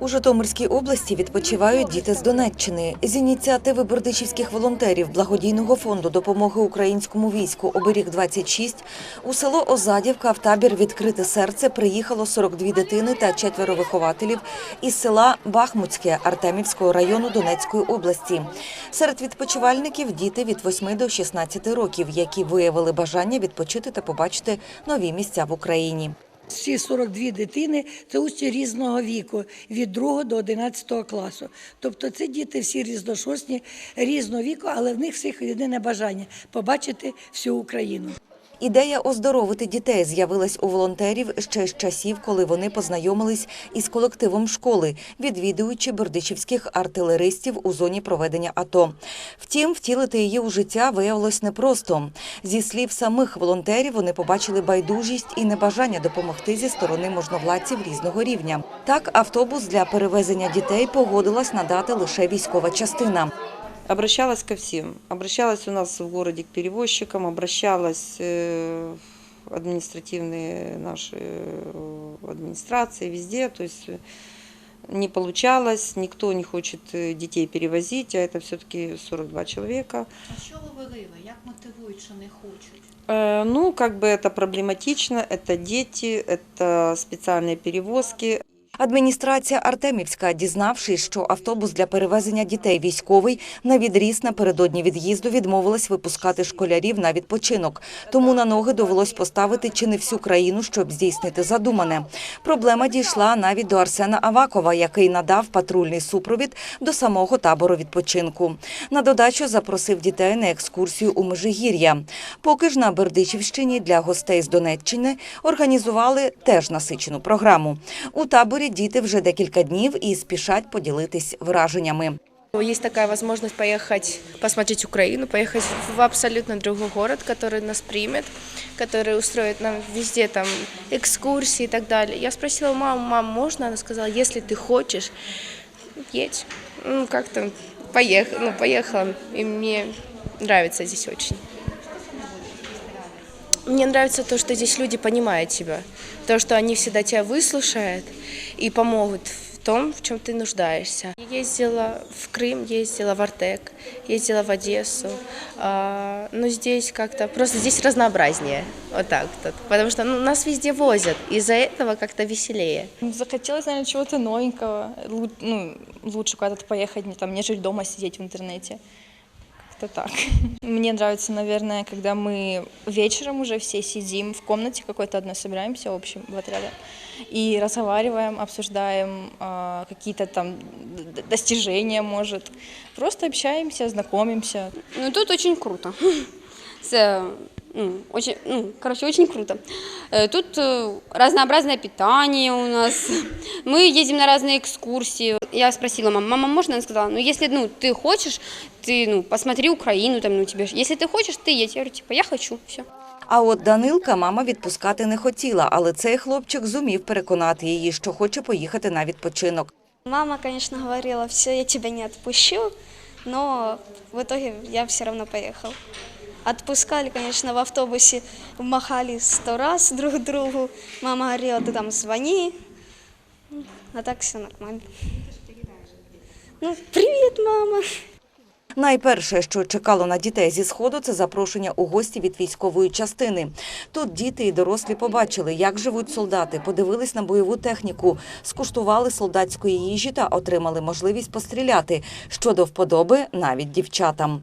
У Житомирській області відпочивають діти з Донеччини. З ініціативи бердичівських волонтерів благодійного фонду допомоги українському війську Оберіг 26 у село Озадівка в табір Відкрите серце приїхало 42 дитини та четверо вихователів із села Бахмутське Артемівського району Донецької області. Серед відпочивальників діти від 8 до 16 років, які виявили бажання відпочити та побачити нові місця в Україні. Всі 42 дитини це учні різного віку, від 2 до 11 класу. Тобто це діти всі різношосні, різного віку, але в них всіх єдине бажання побачити всю Україну. Ідея оздоровити дітей з'явилась у волонтерів ще з часів, коли вони познайомились із колективом школи, відвідуючи бердичівських артилеристів у зоні проведення АТО. Втім, втілити її у життя виявилось непросто. Зі слів самих волонтерів, вони побачили байдужість і небажання допомогти зі сторони можновладців різного рівня. Так, автобус для перевезення дітей погодилась надати лише військова частина. Обращалась ко всем. Обращалась у нас в городе к перевозчикам, обращалась э, в административные наши э, администрации, везде. То есть э, не получалось, никто не хочет детей перевозить, а это все-таки 42 человека. А що говорили? Як мотивують, що не хочуть? Э, Ну, как бы это проблематично, это дети, это специальные перевозки. Адміністрація Артемівська, дізнавшись, що автобус для перевезення дітей військовий на відріз напередодні від'їзду відмовилась випускати школярів на відпочинок. Тому на ноги довелось поставити чи не всю країну, щоб здійснити задумане. Проблема дійшла навіть до Арсена Авакова, який надав патрульний супровід до самого табору відпочинку. На додачу запросив дітей на екскурсію у Межигір'я. Поки ж на Бердичівщині для гостей з Донеччини організували теж насичену програму. У таборі діти вже декілька днів і спішать поділитись враженнями. Есть такая возможность поехать посмотреть Украину, поехать в абсолютно другой город, который нас примет, который устроит нам везде там экскурсии и так далее. Я спросила маму, мам, можно? Она сказала, если ты хочешь, едь. Ну, как-то поехала, ну, поехала, и мне нравится здесь очень. Мне нравится то, что здесь люди понимают тебя, то, что они всегда тебя выслушают и помогут в том, в чем ты нуждаешься. Я ездила в Крым, ездила в Артек, ездила в Одессу, а, но здесь как-то, просто здесь разнообразнее, вот так вот, потому что ну, нас везде возят, из-за этого как-то веселее. Захотелось, наверное, чего-то новенького. Лу- Ну, лучше куда-то поехать, не там, нежели дома сидеть в интернете. Как-то так. Мне нравится, наверное, когда мы вечером уже все сидим в комнате какой-то одной, собираемся общем в отряде и разговариваем, обсуждаем э, какие-то там достижения, может. Просто общаемся, знакомимся. Ну тут очень круто. Це ну, очень, ну, короче, очень круто. Э, Тут э, разнообразное питание у нас. Мы едем на разные экскурсии. Я спросила маму, мама, можно? Она сказала, ну если ну, ты хочешь, ты ну, посмотри Украину, там, ну, тебе, ж- если ты хочешь, ты едь. Я говорю, типа, я хочу, все. А от Данилка мама відпускати не хотіла, але цей хлопчик зумів переконати її, що хоче поїхати на відпочинок. Мама, конечно, говорила, все, я тебя не отпущу, но в итоге я все равно поехал. Отпускали, конечно, в автобусе, махали сто раз друг другу. Мама говорила, ты там звони, а так все нормально. Ну, привет, мама. Найперше, що чекало на дітей зі сходу, це запрошення у гості від військової частини. Тут діти і дорослі побачили, як живуть солдати, подивились на бойову техніку, скуштували солдатської їжі та отримали можливість постріляти, що до вподоби навіть дівчатам.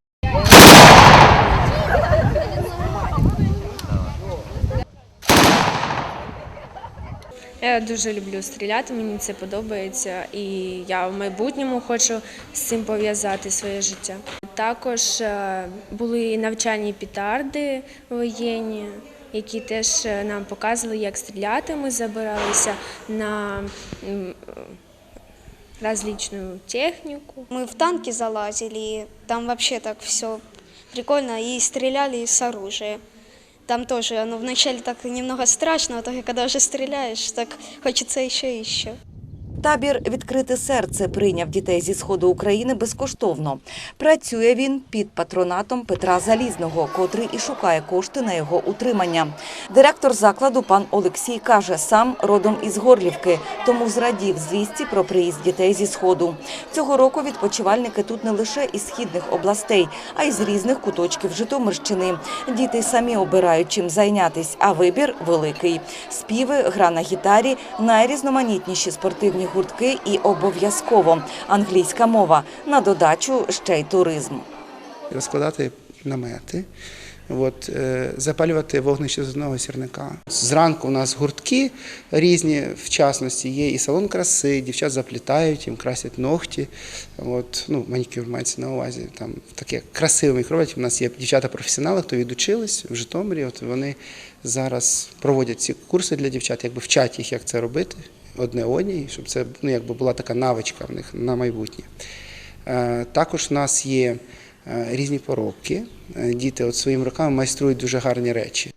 Я дуже люблю стріляти, мені це подобається, і я в майбутньому хочу з цим пов'язати своє життя. Також е, були навчальні петарди воєнні, які теж е, нам показували, як стріляти. Ми забиралися на м, различну техніку. Мы в танки залазили, там вообще так все прикольно, и стреляли из оружия. Там тоже, ну, вначале так немного страшно, а то когда уже стреляешь, так хочется еще и еще. Табір Відкрите серце прийняв дітей зі сходу України безкоштовно. Працює він під патронатом Петра Залізного, котрий і шукає кошти на його утримання. Директор закладу пан Олексій каже, сам родом із Горлівки, тому зрадів звісті про приїзд дітей зі сходу. Цього року відпочивальники тут не лише із східних областей, а й з різних куточків Житомирщини. Діти самі обирають чим зайнятись, а вибір великий. Співи, гра на гітарі, найрізноманітніші спортивні гуртки і обов'язково англійська мова. На додачу ще й туризм. розкладати намети, от, е, запалювати вогнище з одного сірника. Зранку у нас гуртки різні, в частності є і салон краси, дівчат заплітають, їм красять ногті. От, ну, манікюр мається на увазі. Там таке красиве їх. У нас є дівчата-професіонали, хто відучились в Житомирі. От вони зараз проводять ці курси для дівчат, якби вчать їх, як це робити одне одній, щоб це ну, якби була така навичка в них на майбутнє. Е, Також в нас є е, різні поробки. Е, Діти от своїми руками майструють дуже гарні речі.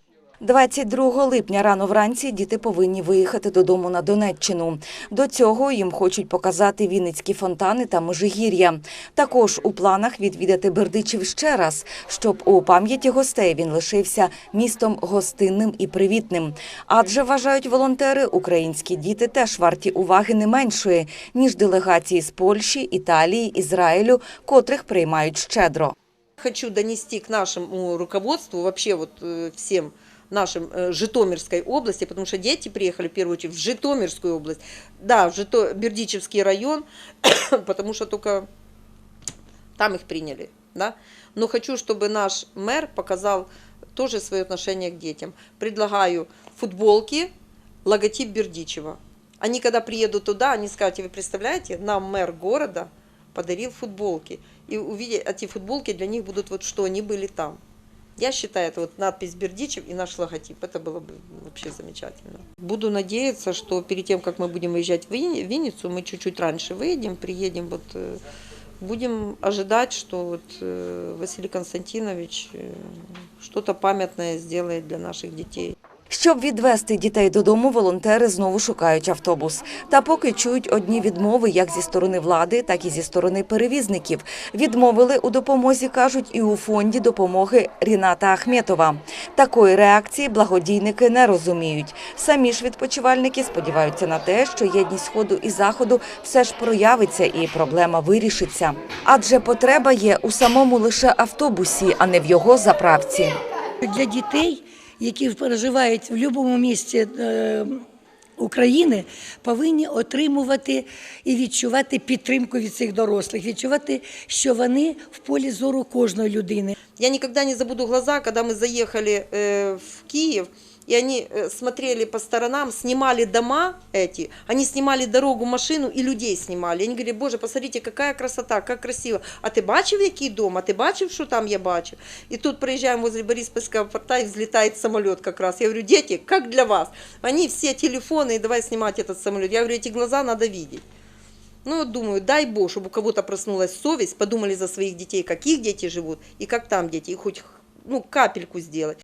22 липня рано вранці діти повинні виїхати додому на Донеччину. До цього їм хочуть показати Вінницькі фонтани та Межигір'я. Також у планах відвідати Бердичів ще раз, щоб у пам'яті гостей він лишився містом гостинним і привітним. Адже вважають волонтери, українські діти теж варті уваги не меншої ніж делегації з Польщі, Італії, Ізраїлю, котрих приймають щедро. Хочу донести к нашему руководству, вообще вот э, всем нашим э, Житомирской области, потому что дети приехали в первую очередь в Житомирскую область, да, в Жито... Бердичевский район, потому что только там их приняли, да. Но хочу, чтобы наш мэр показал тоже свое отношение к детям. Предлагаю футболки, логотип Бердичева. Они, когда приедут туда, они скажут, вы представляете, нам мэр города подарил футболки. И увидеть эти футболки для них будут вот что они были там. Я считаю, это вот надпись Бердичев и наш логотип. Это было бы вообще замечательно. Буду надеяться, что перед тем, как мы будем выезжать в Вин- Винницу, мы чуть-чуть раньше выедем, приедем, вот э, будем ожидать, что вот э, Василий Константинович э, что-то памятное сделает для наших детей. Щоб відвести дітей додому, волонтери знову шукають автобус. Та поки чують одні відмови як зі сторони влади, так і зі сторони перевізників. Відмовили у допомозі, кажуть, і у фонді допомоги Ріната Ахметова. Такої реакції благодійники не розуміють. Самі ж відпочивальники сподіваються на те, що єдність сходу і заходу все ж проявиться і проблема вирішиться. Адже потреба є у самому лише автобусі, а не в його заправці. Для дітей, які переживають в будь-якому місці е, України, повинні отримувати і відчувати підтримку від цих дорослих, відчувати, що вони в полі зору кожної людини. Я ніколи не забуду глаза, коли ми заехали э, в Киев, и они э, смотрели по сторонам, снимали дома эти, они снимали дорогу, машину и людей снимали. Они говорили, боже, посмотрите, какая красота, как красиво. А ти бачив, який дом? А ти бачив, що там я бачив? И тут проезжаем возле Бориспольского порта, и взлетает самолет как раз. Я говорю, дети, как для вас? Они все телефоны, и давай снимать этот самолет. Я говорю, эти глаза надо видеть. Ну, думаю, дай Бог, чтобы у кого-то проснулась совесть, подумали за своих детей, как их дети живут, и как там дети, и хоть ну, капельку сделать.